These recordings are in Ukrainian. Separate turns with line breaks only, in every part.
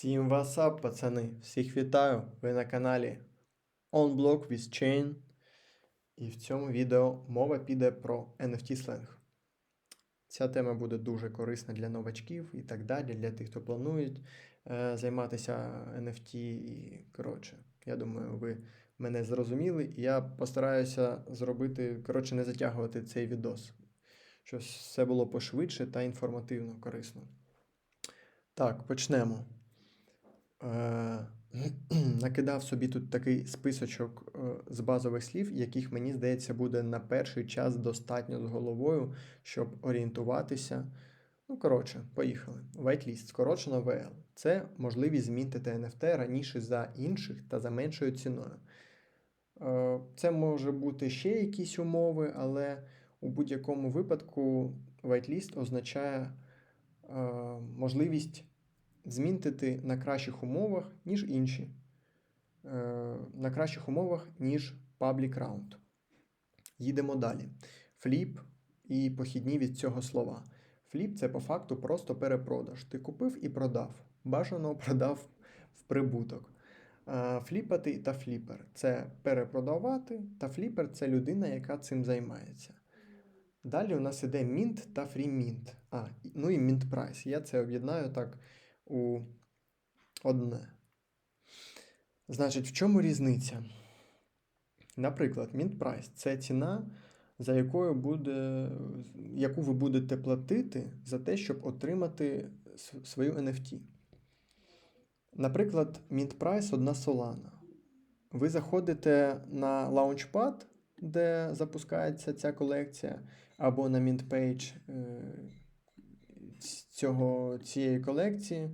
Всім васап, пацани! Всіх вітаю! Ви на каналі OnBlock with Chain. І в цьому відео мова піде про NFT сленг. Ця тема буде дуже корисна для новачків і так далі, для тих, хто планують е, займатися NFT. І коротше, я думаю, ви мене зрозуміли, і я постараюся зробити, коротше, не затягувати цей відос, щоб все було пошвидше та інформативно, корисно. Так, почнемо. Е, накидав собі тут такий списочок е, з базових слів, яких мені здається буде на перший час достатньо з головою, щоб орієнтуватися. Ну, коротше, поїхали. Whitelist, скорочено VL. Це можливість змінити NFT раніше за інших та за меншою ціною. Е, Це може бути ще якісь умови, але у будь-якому випадку whitelist означає можливість змінтити на кращих умовах, ніж інші. Е, на кращих умовах, ніж Public Round. Їдемо далі. Фліп і похідні від цього слова. Фліп це по факту просто перепродаж. Ти купив і продав. Бажано продав в прибуток. Е, Фліпати та фліпер це перепродавати, та фліпер це людина, яка цим займається. Далі у нас іде Mint та FreeMint. А, ну і Mint Price. Я це об'єднаю так у одне. Значить, в чому різниця? Наприклад, Price це ціна, за якою буде, яку ви будете платити за те, щоб отримати свою NFT. Наприклад, Price одна Solana. Ви заходите на Launchpad, де запускається ця колекція, або на Page цього, цієї колекції,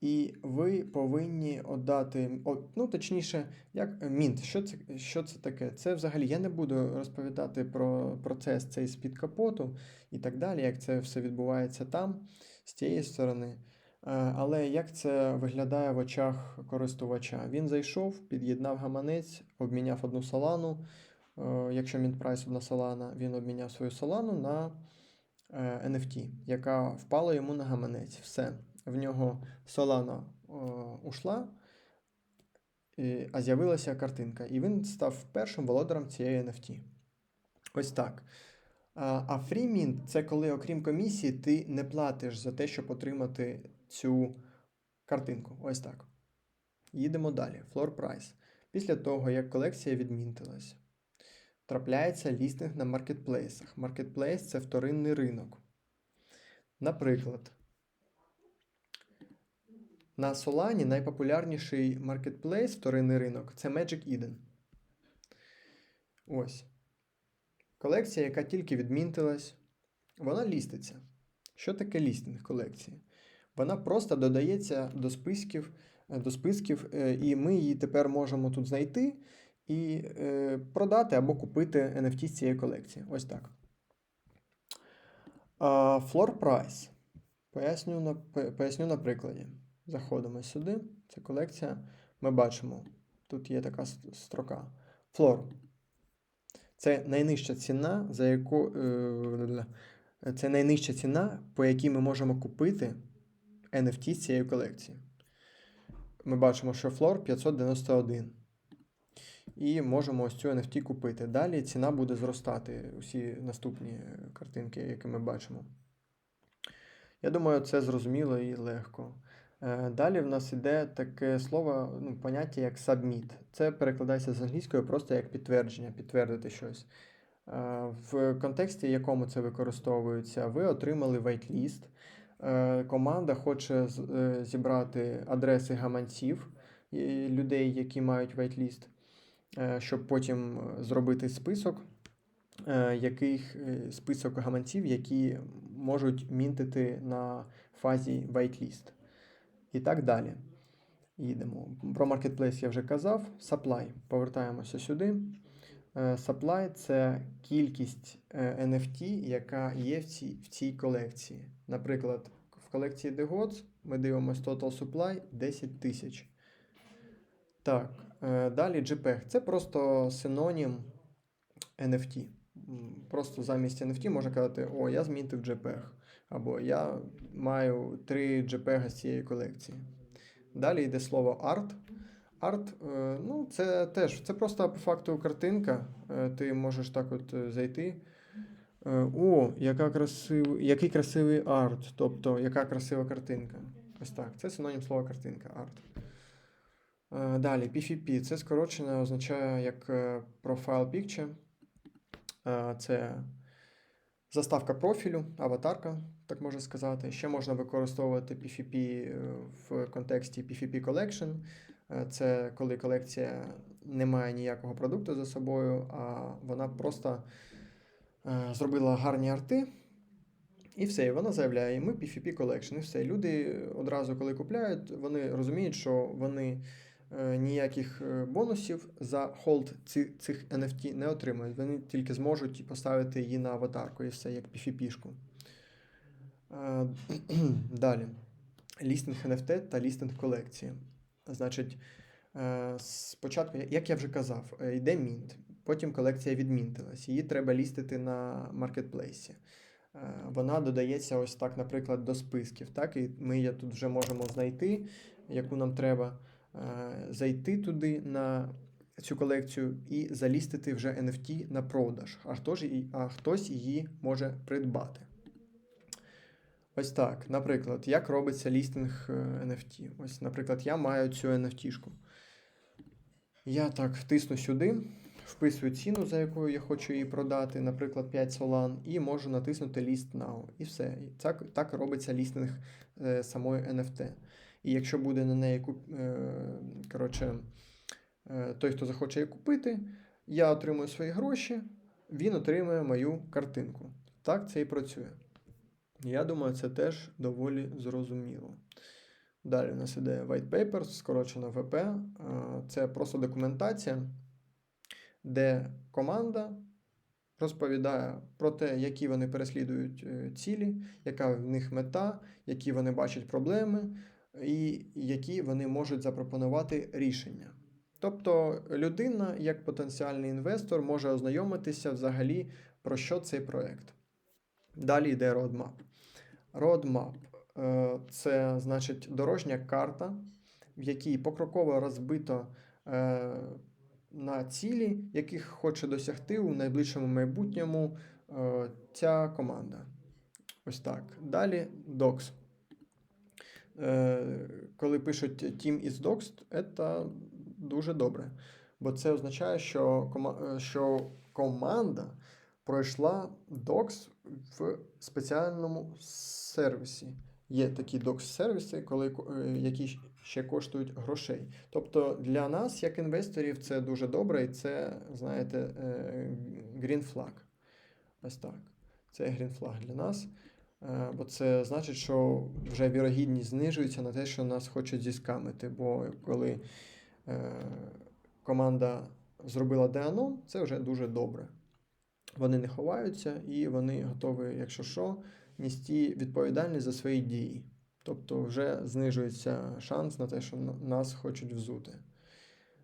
і ви повинні отдати, ну, точніше, як Мінт. Що це що це таке? Це взагалі я не буду розповідати про процес цей з-під капоту і так далі, як це все відбувається там, з тієї сторони. Е, але як це виглядає в очах користувача? Він зайшов, під'єднав гаманець, обміняв одну салану. Е, якщо Мінтпрайс одна салана, він обміняв свою салану на NFT, е, яка впала йому на гаманець. Все. В нього Solana ушла, а з'явилася картинка. І він став першим володарем цієї NFT. Ось так. А FreeMint – це коли, окрім комісії, ти не платиш за те, щоб отримати цю картинку. Ось так. Їдемо далі. Floor price. Після того, як колекція відмінтилась, трапляється лістинг на маркетплейсах. Маркетплейс це вторинний ринок. Наприклад, на Solana найпопулярніший маркетплейс, вторинний ринок це Magic Eden. Ось. Колекція, яка тільки відмінтилась, вона ліститься. Що таке лістинг колекції? Вона просто додається до списків, до списків, е, і ми її тепер можемо тут знайти і е, продати або купити NFT з цієї колекції. Ось так. Floor price. Поясню на, поясню на прикладі. Заходимо сюди. Це колекція. Ми бачимо, тут є така строка. Floor. Це найнижча ціна, за яку. Е, це найнижча ціна, по якій ми можемо купити NFT з цієї колекції. Ми бачимо, що Floor 591 і можемо ось цю NFT купити. Далі ціна буде зростати усі наступні картинки, які ми бачимо. Я думаю, це зрозуміло і легко. Е, далі в нас іде таке слово, ну, поняття як submit. Це перекладається з англійської просто як підтвердження, підтвердити щось. Е, в контексті, якому це використовується, ви отримали whitelist. Е, команда хоче зібрати адреси гаманців людей, які мають whitelist. Е, щоб потім е, зробити список, е, яких список гаманців, які можуть мінтити на фазі whitelist. І так далі. Їдемо. Про Marketplace я вже казав. Supply. Повертаємося сюди. Supply це кількість NFT, яка є в цій в цій колекції. Наприклад, в колекції The Gods ми дивимося Total Supply 10 тисяч. Так, е, далі JPEG. Це просто синонім NFT. Просто замість NFT можна казати, о, я змінив JPEG. Або я маю три JPEG з цієї колекції. Далі йде слово art. Арт, е, ну, це теж це просто по факту картинка. Е, Ти можеш так от зайти. О, яка красив... який красивий арт. Тобто, яка красива картинка. Ось так. Це синонім слова картинка, арт. Е, Далі, PFP. Це скорочено означає як е, Profile Picture. Е, Це заставка профілю, аватарка, так можна сказати. Ще можна використовувати PFP в контексті PFP Collection. Це коли колекція не має ніякого продукту за собою, а вона просто зробила гарні арти. І все, і вона заявляє, ми PFP Collection, і все. Люди одразу, коли купляють, вони розуміють, що вони ніяких е, бонусів за холд цих NFT не отримають. Вони тільки зможуть поставити її на аватарку і все, як PFP-шку. Е, Далі. Лістинг NFT та лістинг колекції. Значить, е, спочатку, як я вже казав, е, йде мінт, потім колекція відмінтилась. Її треба лістити на маркетплейсі. Е, Вона додається ось так, наприклад, до списків. Так? І ми її тут вже можемо знайти, яку нам треба е, зайти туди на цю колекцію і залістити вже NFT на продаж, а хтось, і- а хтось її може придбати. Ось так. Наприклад, як робиться лістинг е, NFT. Ось, наприклад, я маю цю NFT-шку. Я так втисну сюди, вписую ціну, за якою я хочу її продати, наприклад, 5 солан, і можу натиснути List Now. І все. Так, так робиться лістинг е, самої NFT. І якщо буде на неї е, коротше, е, той, хто захоче її купити, я отримую свої гроші, він отримує мою картинку. Так це і працює. Я думаю, це теж доволі зрозуміло. Далі у нас іде white paper, скорочено ВП. Е, Це просто документація, де команда розповідає про те, які вони переслідують цілі, яка в них мета, які вони бачать проблеми, і які вони можуть запропонувати рішення. Тобто людина, як потенціальний інвестор, може ознайомитися взагалі про що цей проект. Далі йде roadmap. Roadmap е, це значить дорожня карта, в якій покроково розбито е, на цілі, яких хоче досягти у найближчому майбутньому е, ця команда. Ось так. Далі Docs. Е, Коли пишуть Team is Docs, це дуже добре. Бо це означає, що, е, що команда пройшла Docs в спеціальному сервісі. Є такі докс-сервіси, коли, е, які ще коштують грошей. Тобто для нас, як інвесторів, це дуже добре, і це, знаєте, green flag. Ось так. Це green flag для нас. Е, Бо це значить, що вже вірогідність знижується на те, що нас хочуть зіскамити. Бо коли е, команда зробила деанон, це вже дуже добре. Вони не ховаються і вони готові, якщо що, нести відповідальність за свої дії. Тобто вже знижується шанс на те, що нас хочуть взути.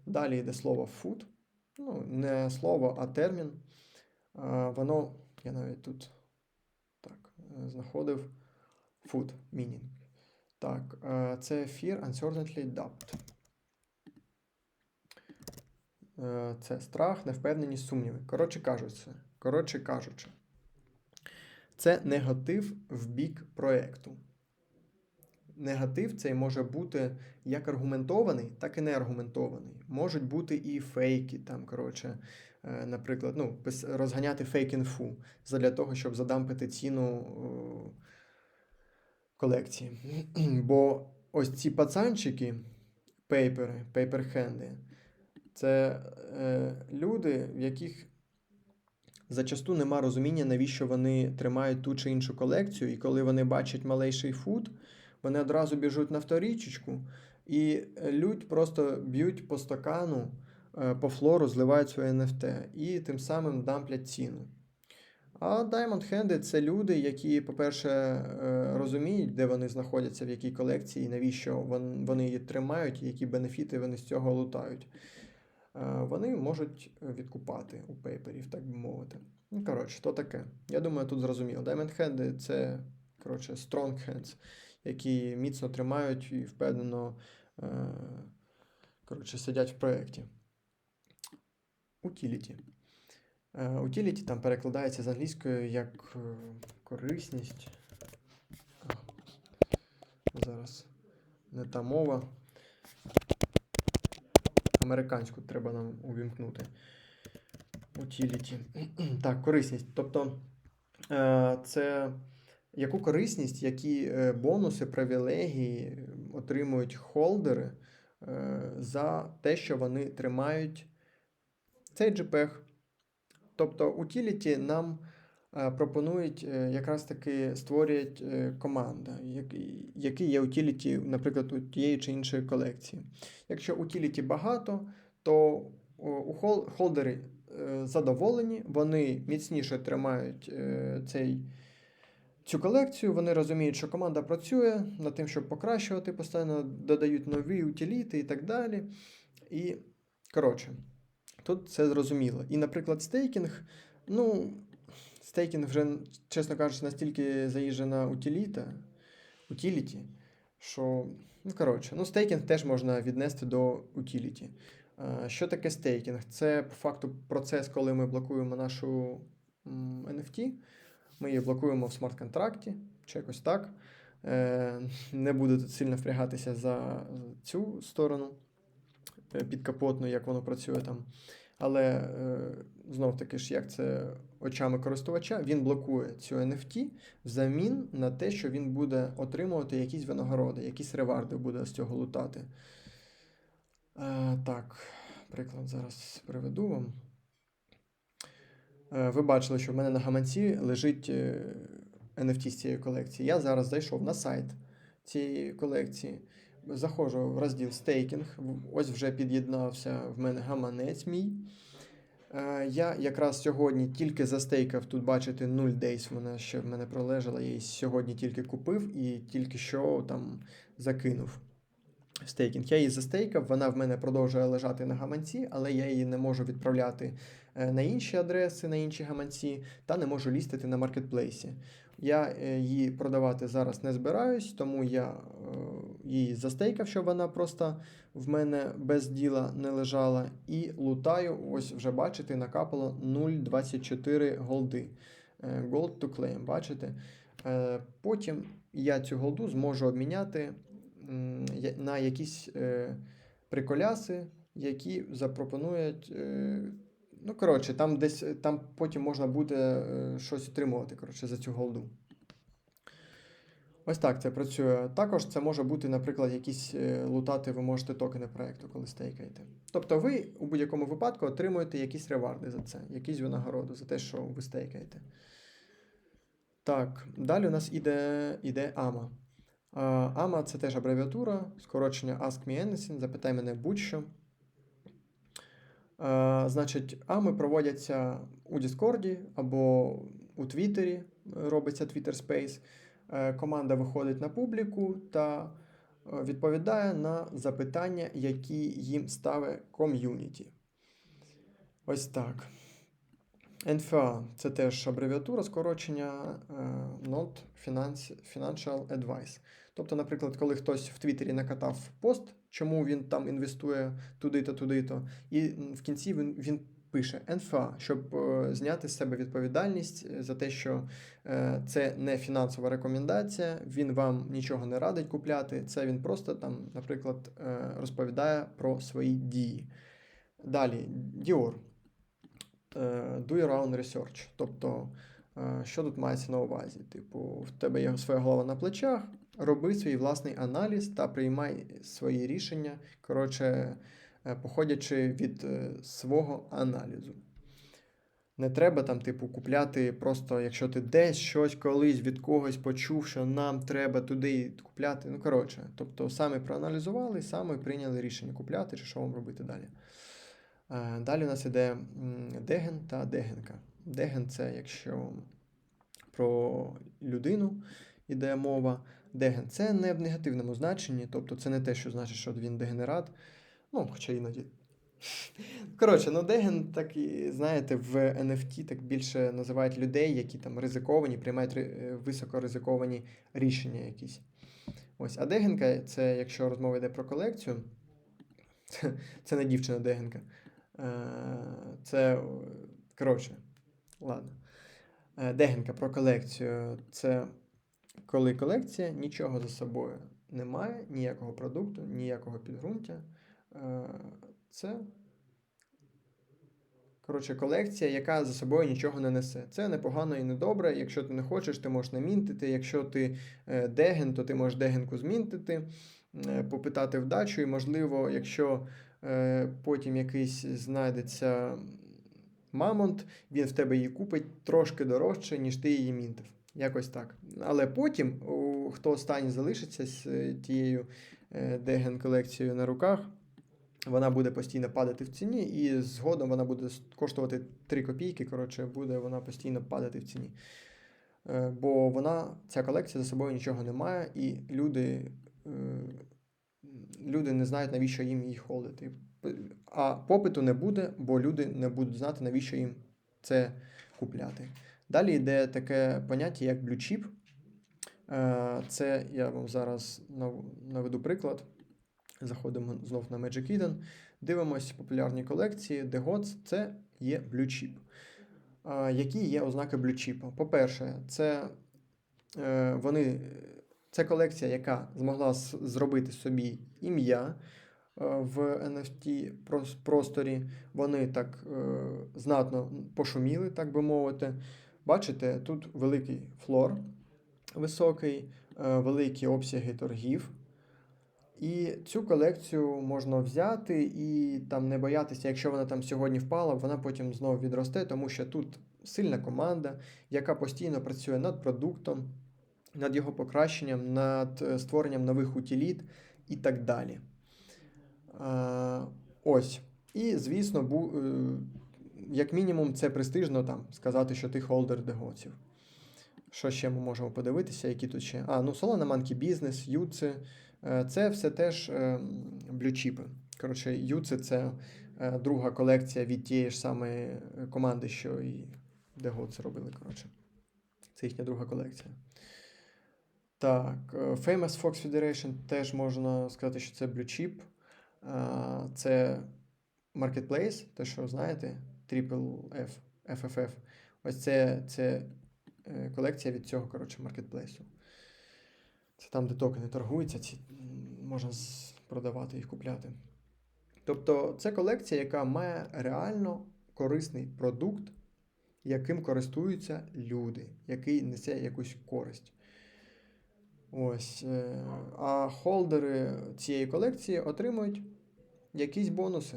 Далі йде слово food. Ну, не слово, а термін. А, Воно, я навіть тут е, знаходив food meaning. Так, е, це fear, uncertainty, doubt. Е, Це страх, невпевненість, сумніви. Коротше кажучи, коротше кажучи, це негатив в бік проєкту. Негатив цей може бути як аргументований, так і неаргументований. Можуть бути і фейки, там, коротше, наприклад, ну, розганяти фейк-інфу для того, щоб задампити ціну колекції. Бо ось ці пацанчики, пейпери, пейперхенди, це е, люди, в яких зачасту нема розуміння, навіщо вони тримають ту чи іншу колекцію, і коли вони бачать малейший фут, вони одразу біжуть на вторічечку, і лють просто б'ють по стакану, е, по флору, зливають своє NFT і тим самим дамплять ціну. А Diamond Handy це люди, які, по-перше, е, розуміють, де вони знаходяться, в якій колекції, навіщо вони її тримають, і які бенефіти вони з цього лутають. Е, Вони можуть відкупати у пейперів, так би мовити. Ну, коротше, то таке. Я думаю, тут зрозуміло. Diamond Handy це коротше, strong hands, які міцно тримають і впевнено е, коротше, сидять в проєкті. Utility. Е, Utility там перекладається з англійської як е, корисність. Зараз не та мова. Американську треба нам увімкнути. Utility. Так, корисність. Тобто е, це яку корисність, які е, бонуси, привілегії отримують холдери е, за те, що вони тримають цей JPEG. Тобто Utility нам е, пропонують е, якраз таки створюють е, команда, які- є Utility, наприклад, у тієї чи іншої колекції. Якщо Utility багато, то у холдери задоволені, вони міцніше тримають цей, цю колекцію, вони розуміють, що команда працює над тим, щоб покращувати, постійно додають нові утиліти і так далі. І, коротше, тут все зрозуміло. І, наприклад, стейкінг, ну, стейкінг вже, чесно кажучи, настільки заїжджена утиліта, утиліті, що, ну, коротше, ну, стейкінг теж можна віднести до утиліті. Е, Що таке стейкінг? Це по факту процес, коли ми блокуємо нашу NFT, ми її блокуємо в смарт-контракті, чи якось так. Е, Не буду тут сильно впрягатися за цю сторону е, підкапотну, як воно працює там. Але е, знов таки ж, як це очами користувача, він блокує цю NFT взамін на те, що він буде отримувати якісь винагороди, якісь реварди буде з цього лутати. Е, так, приклад зараз приведу вам. Ви бачили, що в мене на гаманці лежить NFT з цієї колекції. Я зараз зайшов на сайт цієї колекції. Заходжу в розділ стейкінг. Ось вже під'єднався в мене гаманець мій. Е, Я якраз сьогодні тільки застейкав, тут бачите 0 days, вона ще в мене пролежала, я її сьогодні тільки купив і тільки що там закинув. Стейкінг. Я її застейкав, вона в мене продовжує лежати на гаманці, але я її не можу відправляти е, на інші адреси, на інші гаманці, та не можу лістити на маркетплейсі. Я е, її продавати зараз не збираюсь, тому я е, її застейкав, щоб вона просто в мене без діла не лежала. І лутаю, ось вже бачите, накапало 0,24 голди. Е, Gold to claim, бачите? Потім я цю голду зможу обміняти на якісь приколяси, які запропонують. Ну, коротше, там десь е, там потім можна буде е, щось отримувати коротше, за цю голду. Ось так це працює. Також це може бути, наприклад, якісь е, лутати ви можете токени проекту, коли стейкаєте. Тобто ви у будь-якому випадку отримуєте якісь реварди за це, якісь винагороду за те, що ви стейкаєте. Так, далі у нас іде, іде AMA. А, AMA це теж абревіатура, скорочення Ask Me Anything, запитай мене будь-що. Значить, AMI проводяться у Discord або у Твіттері, робиться Twitter Space. Е, Команда виходить на публіку та е, відповідає на запитання, які їм ставить ком'юніті. Ось так. NFA – це теж абревіатура скорочення е, Not Financial Advice. Тобто, наприклад, коли хтось в Твіттері накатав пост, чому він там інвестує туди-то, туди-то, і в кінці він, він пише НФА, щоб е, зняти з себе відповідальність е, за те, що е, це не фінансова рекомендація, він вам нічого не радить купляти. Це він просто там, наприклад, розповідає про свої дії. Далі, Dior. Do your own research. Тобто, що тут мається на увазі? Типу, в тебе є своя голова на плечах, роби свій власний аналіз та приймай свої рішення, коротше, е, походячи від е, свого аналізу. Не треба там, типу, купляти просто, якщо ти десь щось колись від когось почув, що нам треба туди купляти. Ну, коротше, тобто саме проаналізували, саме прийняли рішення купляти чи що вам робити далі. Е, Далі у нас іде Деген та Дегенка. Деген це якщо про людину йде мова. Деген це не в негативному значенні, тобто це не те, що значить, що він дегенерат. Ну, хоча іноді. Коротше, ну Деген, так і знаєте, в NFT так більше називають людей, які там ризиковані, приймають е, високоризиковані рішення якісь. Ось, а дегенка це, якщо розмова йде про колекцію, це, не дівчина дегенка. Е, Це, коротше, ладно. Е, Дегенка про колекцію це коли колекція нічого за собою не має, ніякого продукту, ніякого підґрунтя. Е, Це Коротше, колекція, яка за собою нічого не несе. Це непогано і не добре. Якщо ти не хочеш, ти можеш намінтити. Якщо ти е, деген, то ти можеш дегенку змінтити, попитати вдачу, і, можливо, якщо потім якийсь знайдеться мамонт, він в тебе її купить трошки дорожче, ніж ти її мінтив. Якось так. Але потім, хто останній залишиться з е, тією е, деген колекцією на руках. Вона буде постійно падати в ціні, і згодом вона буде коштувати 3 копійки. Коротше, буде вона постійно падати в ціні. Е, Бо вона, ця колекція за собою нічого не має, і люди, люди не знають, навіщо їм її холдити. А попиту не буде, бо люди не будуть знати, навіщо їм це купляти. Далі йде таке поняття, як blue chip. Е, Це я вам зараз наведу приклад. Заходимо знов на Magic Eden, дивимося популярні колекції, де GOTS – це є Blue Chip. Які є ознаки Blue Chip? По-перше, це, е, вони, це колекція, яка змогла зробити собі ім'я е, в NFT просторі. Вони так е, знатно пошуміли, так би мовити. Бачите, тут великий флор високий, е, великі обсяги торгів. І цю колекцію можна взяти і там не боятися, якщо вона там сьогодні впала, вона потім знову відросте, тому що тут сильна команда, яка постійно працює над продуктом, над його покращенням, над е, створенням нових утиліт і так далі. Е, ось. І, звісно, бу, е, як мінімум, це престижно там сказати, що ти холдер дегоців. Що ще ми можемо подивитися, які тут ще? А, ну Solana Monkey Business, Юци. Е, Це все теж блючіпи. Коротше, Юци це друга колекція від тієї ж самої команди, що і Дего робили. Коротше. Це їхня друга колекція. Так, Famous Fox Federation теж можна сказати, що це блючіп. Це Marketplace, те, що знаєте, Triple F, FFF. Ось це, це е, колекція від цього, коротше, маркетплейсу. Це там, де токени торгуються, ці можна продавати їх купляти. Тобто, це колекція, яка має реально корисний продукт, яким користуються люди, який несе якусь користь. Ось. е, А холдери цієї колекції отримують якісь бонуси.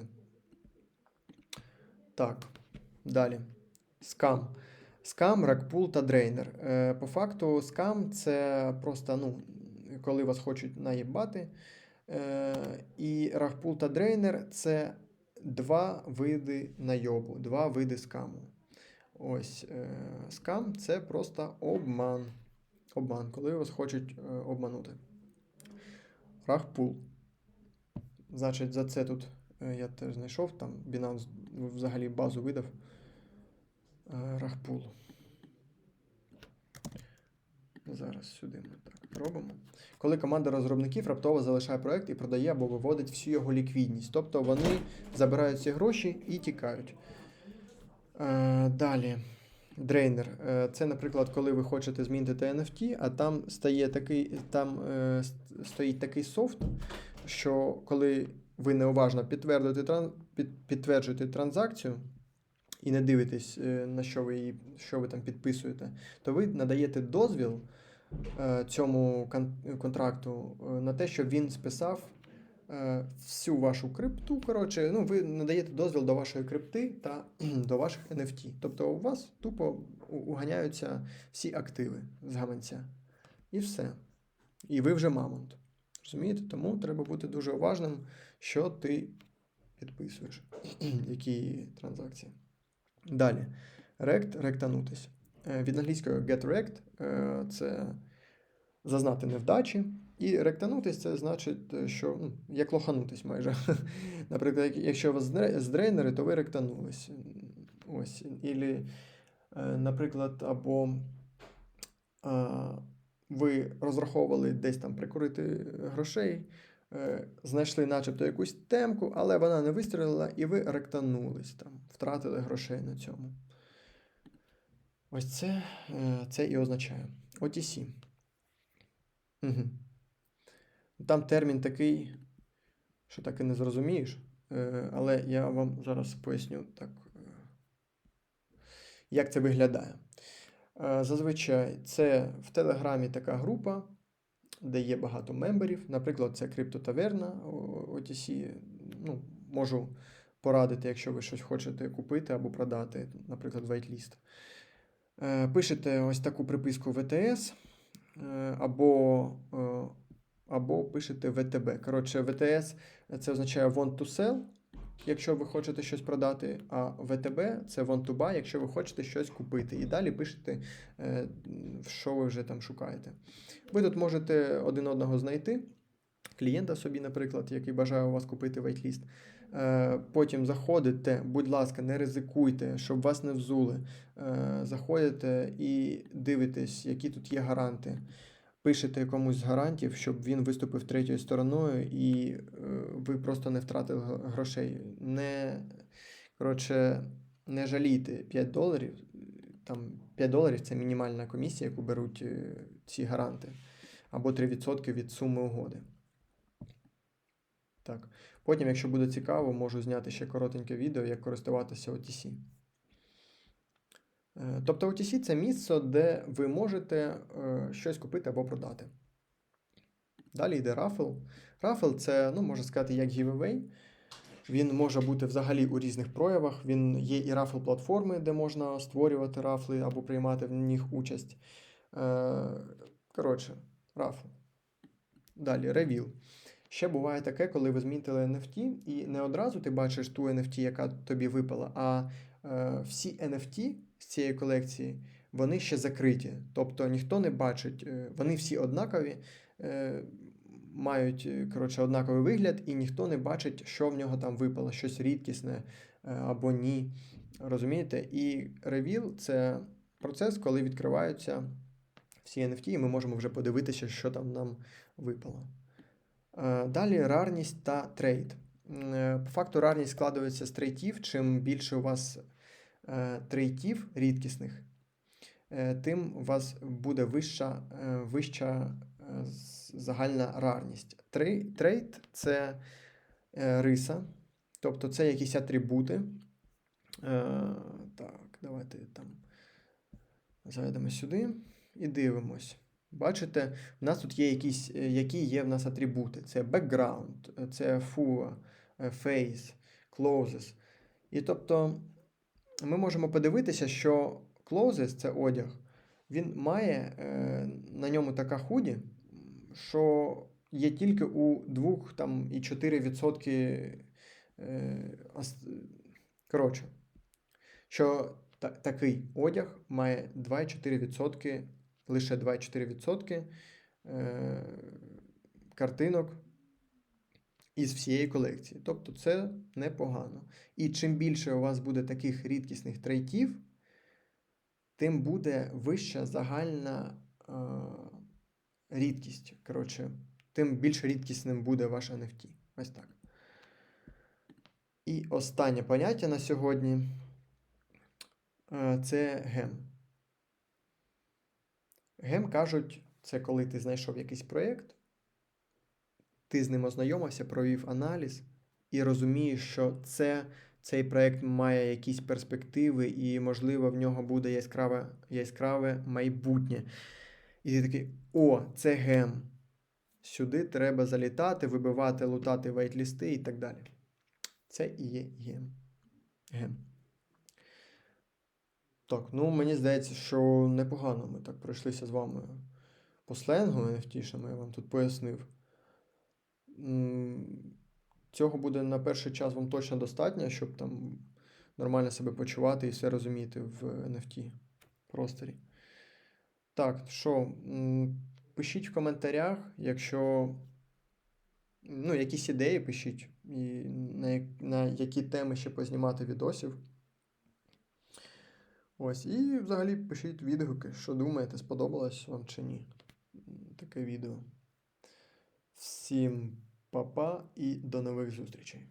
Так, далі. Скам. Скам, ракпул та дрейнер. Е, По факту, скам це просто, ну, коли вас хочуть наїбати. Е, І ракпул та дрейнер це два види найобу, два види скаму. Ось скам це просто обман. Обман, коли вас хочуть е, обманути. Рахпул. Значить, за це тут е, я теж знайшов, там Binance взагалі базу видав. Е, Рахпул. Зараз сюди ми так робимо. Коли команда розробників раптово залишає проект і продає або виводить всю його ліквідність. Тобто вони забирають ці гроші і тікають. Далі. Дрейнер. Е, Це, наприклад, коли ви хочете змінити NFT, а там стає такий, там е, стоїть такий софт, що коли ви неуважно підтвердите, під, підтверджуєте транзакцію і не дивитесь, е, на що ви, її, що ви там підписуєте, то ви надаєте дозвіл цьому контракту на те, щоб він списав всю вашу крипту. Коротше, ну, ви надаєте дозвіл до вашої крипти та до ваших NFT. Тобто у вас тупо уганяються всі активи з гаманця. І все. І ви вже мамонт. Розумієте? Тому треба бути дуже уважним, що ти підписуєш, які транзакції. Далі. Rect, ректанутись. Е, Від англійської get wrecked е, це зазнати невдачі. І ректанутись це значить, е, що ну, як лоханутись майже. Наприклад, якщо у вас здре- здрейнери, то ви ректанулись. Ось. Ілі, е, наприклад, або а, ви розраховували десь там прикурити грошей, е, знайшли начебто якусь темку, але вона не вистрілила, і ви ректанулись там, втратили грошей на цьому. Ось це, це і означає. OTC. Угу. Там термін такий, що так і не зрозумієш. Е, Але я вам зараз поясню так, е, як це виглядає. Е, Зазвичай це в Телеграмі така група, де є багато мемберів. Наприклад, це криптотаверна OTC. Ну, можу порадити, якщо ви щось хочете купити або продати, наприклад. Е, Пишете ось таку приписку е, або, або пишете VTB. Коротше, VTS це означає want to sell, якщо ви хочете щось продати, а VTB це want to buy, якщо ви хочете щось купити. І далі пишете, е, що ви вже там шукаєте. Ви тут можете один одного знайти, клієнта собі, наприклад, який бажає у вас купити whitelist. Е, Потім заходите, будь ласка, не ризикуйте, щоб вас не взули. Е, Заходите і дивитесь, які тут є гаранти. Пишете комусь з гарантів, щоб він виступив третьою стороною, і е, ви просто не втратили грошей. Не, коротше, не жалійте 5 доларів. Там 5 доларів це мінімальна комісія, яку беруть е, ці гаранти, або 3% від суми угоди. Так. Потім, якщо буде цікаво, можу зняти ще коротеньке відео, як користуватися OTC. Е, Тобто OTC це місце, де ви можете е, щось купити або продати. Далі йде Raffle. Raffle це, ну, можна сказати, як giveaway. Він може бути взагалі у різних проявах. Він є і Raffle платформи, де можна створювати рафли або приймати в них участь. Е, Коротше, Raffle. Далі Reveal. Ще буває таке, коли ви змінили NFT, і не одразу ти бачиш ту NFT, яка тобі випала, а всі NFT з цієї колекції вони ще закриті. Тобто ніхто не бачить, е, вони всі однакові, е, мають е, коротше, однаковий вигляд, і ніхто не бачить, що в нього там випало, щось рідкісне або ні. Розумієте? І ревіл це процес, коли відкриваються всі NFT, і ми можемо вже подивитися, що там нам випало. Далі рарність та трейд. По факту рарність складається з трейтів. Чим більше у вас е, трейтів рідкісних, е, тим у вас буде вища, е, вища загальна рарність. Трей- Трейд це риса, тобто це якісь атрибути. Так, давайте там зайдемо сюди і дивимось. Бачите, у нас тут є якісь, які є в нас атрибути. Це background, це FUA, face, closes. І тобто ми можемо подивитися, що closes це одяг. Він має е, на ньому така худі, що є тільки у 2,4%. Е, ас- коротше, що та, такий одяг має 2,4%, лише 2,4% е, картинок із всієї колекції. Тобто це непогано. І чим більше у вас буде таких рідкісних трейтів, тим буде вища загальна е, рідкість. Коротше, тим більш рідкісним буде ваш NFT. Ось так. І останнє поняття на сьогодні е, це гем. Гем кажуть, це коли ти знайшов якийсь проєкт, ти з ним ознайомився, провів аналіз і розумієш, що це, цей проєкт має якісь перспективи, і, можливо, в нього буде яскраве, яскраве майбутнє. І ти такий: о, це гем. Сюди треба залітати, вибивати, лутати вейтлісти і так далі. Це і є гем. Гем. Так, ну мені здається, що непогано ми так пройшлися з вами по сленгу NFT, я вам тут пояснив. Цього буде на перший час вам точно достатньо, щоб там нормально себе почувати і все розуміти в NFT просторі. Так, що, пишіть в коментарях, якщо ну, якісь ідеї пишіть, і на, на які теми ще познімати відосів. Ось, і взагалі пишіть відгуки, що думаєте, сподобалось вам чи ні. таке відео. Всім па-па і до нових зустрічей!